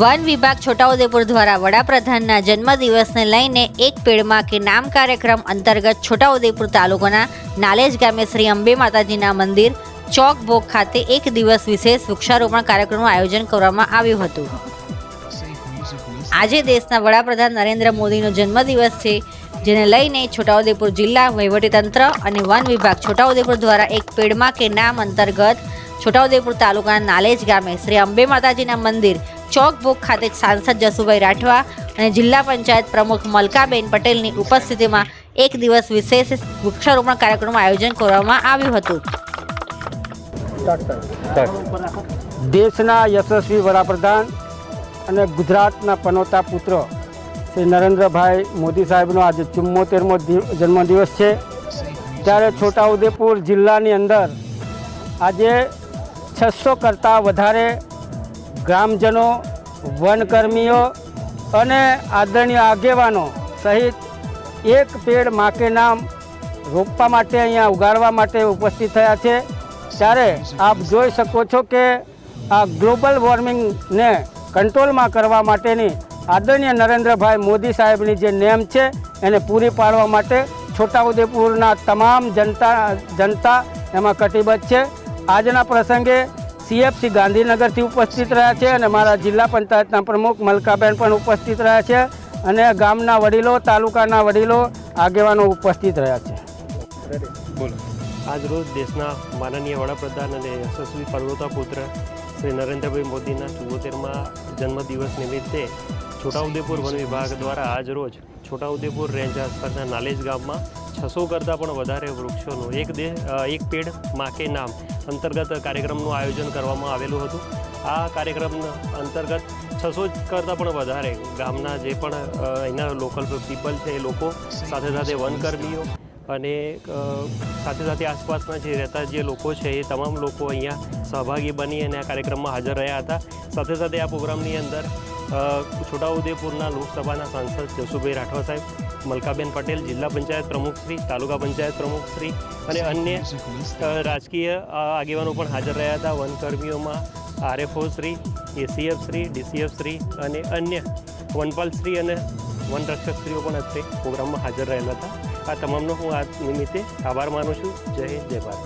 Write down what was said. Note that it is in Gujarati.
વન વિભાગ છોટાઉદેપુર દ્વારા વડાપ્રધાનના જન્મદિવસને લઈને એક પેડમાં કે નામ કાર્યક્રમ અંતર્ગત છોટાઉદેપુર તાલુકાના નાલેજ ગામે શ્રી અંબે માતાજીના મંદિર, ચોક ભોગ ખાતે એક દિવસ વિશેષ વૃક્ષારોપણ કાર્યક્રમનું આયોજન કરવામાં આવ્યું હતું. આજે દેશના વડાપ્રધાન નરેન્દ્ર મોદીનો જન્મદિવસ છે, જેને લઈને છોટાઉદેપુર જિલ્લા વહીવટીતંત્ર અને વન વિભાગ છોટાઉદેપુર દ્વારા એક પેડમાં કે નામ અંતર્ગત છોટાઉદેપુર તાલુકાના નાલેજ ગામે શ્રી અંબે માતાજીના મંદિર ચોક ભોગ ખાતે સાંસદ જસુભાઈ રાઠવા અને જિલ્લા પંચાયત પ્રમુખ મલકાબેન પટેલની ઉપસ્થિતિમાં એક દિવસ વિશેષ વૃક્ષારોપણ કાર્યક્રમનું આયોજન કરવામાં આવ્યું હતું. દેશના યશસ્વી વડાપ્રધાન અને ગુજરાતના પનોતા પુત્ર શ્રી નરેન્દ્રભાઈ મોદી સાહેબનો આજે ચુમ્મોતેરમો જન્મદિવસ છે. ત્યારે છોટાઉદેપુર જિલ્લાની અંદર આજે છસો કરતાં વધારે ગ્રામજનો, વનકર્મીઓ અને આદરણીય આગેવાનો સહિત એક પેડ માકે નામ રોપવા માટે અહીંયા ઉગાડવા માટે ઉપસ્થિત થયા છે. ત્યારે આપ જોઈ શકો છો કે આ ગ્લોબલ વોર્મિંગને કંટ્રોલમાં કરવા માટેની આદરણીય નરેન્દ્રભાઈ મોદી સાહેબની જે નેમ છે એને પૂરી પાડવા માટે છોટાઉદેપુરના તમામ જનતા જનતા એમાં કટિબદ્ધ છે. આજના પ્રસંગે સીએફસી ગાંધીનગરથી ઉપસ્થિત રહ્યા છે અને મારા જિલ્લા પંચાયતના પ્રમુખ મલકાબેન પણ ઉપસ્થિત રહ્યા છે અને ગામના વડીલો તાલુકાના વડીલો આગેવાનો ઉપસ્થિત રહ્યા છે. આજ રોજ દેશના માનનીય વડાપ્રધાન અને યશસ્વી પર્વતા પુત્ર શ્રી નરેન્દ્રભાઈ મોદીના ચુમ્મોતેરમાં જન્મદિવસ નિમિત્તે છોટાઉદેપુર વન વિભાગ દ્વારા આજ રોજ છોટાઉદેપુર રેન્જ આસપાસના નાલેજ ગામમાં છસો કરતાં પણ વધારે વૃક્ષોનું. એક દે એક પેડ માકે નામ અંતર્ગત કાર્યક્રમનું આયોજન કરવામાં આવેલું હતું. આ કાર્યક્રમ અંતર્ગત છસો કરતાં પણ વધારે ગામના જે પણ અહીંના લોકલ પીપલ છે એ લોકો સાથે સાથે વનકર્મીઓ અને સાથે સાથે આસપાસના જે રહેતા જે લોકો છે એ તમામ લોકો અહીંયા સહભાગી બની અને આ કાર્યક્રમમાં હાજર રહ્યા હતા. સાથે સાથે આ પ્રોગ્રામની અંદર છોટાઉદેપુરના લોકસભાના સાંસદ જસુભાઈ રાઠવા સાહેબ, મલકાબેન પટેલ, જિલ્લા પંચાયત પ્રમુખશ્રી તાલુકા પંચાયત પ્રમુખશ્રી અને અન્ય રાજકીય આગેવાનો પણ હાજર રહ્યા હતા. વનકર્મીઓમાં RFO Shri ACF Shri, DCF Shri અને અન્ય વનપાલ શ્રી અને વનરક્ષકશ્રીઓ પણ અત્રે પ્રોગ્રામમાં હાજર રહેલા હતા. આ તમામનો હું આ નિમિત્તે આભાર માનું છું. જય હિન્દ, જય ભારત.